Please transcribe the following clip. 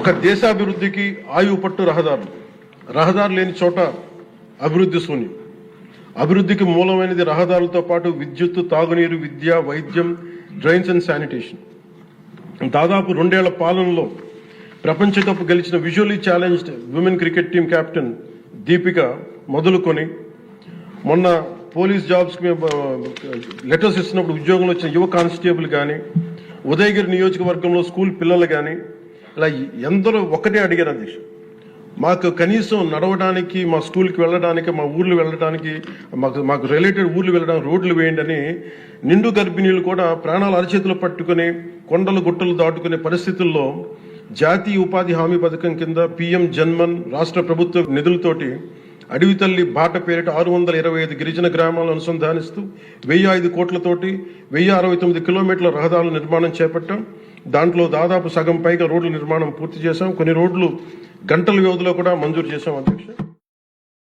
ఒక దేశాభివృద్ధికి ఆయువు పట్టు రహదారులు. రహదారు లేని చోట అభివృద్ధి శూన్యం. అభివృద్ధికి మూలమైనది రహదారులతో పాటు విద్యుత్ తాగునీరు విద్య వైద్యం డ్రైన్స్ అండ్ శానిటేషన్. దాదాపు రెండేళ్ళ పాలనలో ప్రపంచ కప్ గెలిచిన visually challenged women cricket team captain Deepika మొదలుకొని మొన్న పోలీస్ జాబ్స్కి మేము లెటర్స్ ఇస్తున్నప్పుడు ఉద్యోగంలో వచ్చిన యువ కానిస్టేబుల్ కానీ ఉదయగిరి నియోజకవర్గంలో స్కూల్ పిల్లలు కానీ ఇలా ఎందరో ఒకటే అడిగారు అధ్యక్ష మాకు కనీసం నడవడానికి మా స్కూల్కి వెళ్ళడానికి మా ఊర్లు వెళ్ళడానికి మాకు మాకు రిలేటెడ్ ఊర్లు వెళ్ళడానికి రోడ్లు వేయండి అని నిండు గర్భిణీలు కూడా ప్రాణాలు అరచేతులు పట్టుకుని కొండలు గుట్టలు దాటుకునే పరిస్థితుల్లో జాతీయ ఉపాధి హామీ పథకం కింద పిఎం జన్మన్ రాష్ట్ర ప్రభుత్వ నిధులతోటి అడవి తల్లి బాట పేరిట ఆరు వందల ఇరవై ఐదు గిరిజన గ్రామాలను అనుసంధానిస్తూ వెయ్యి ఐదు కోట్లతోటి వెయ్యి అరవై తొమ్మిది కిలోమీటర్ల రహదారుల నిర్మాణం చేపట్టాం. దాంట్లో దాదాపు సగం పైగా రోడ్ల నిర్మాణం పూర్తి చేశాం. కొన్ని రోడ్లు గంటల వ్యవధిలో కూడా మంజూరు చేశాం అధ్యక్ష.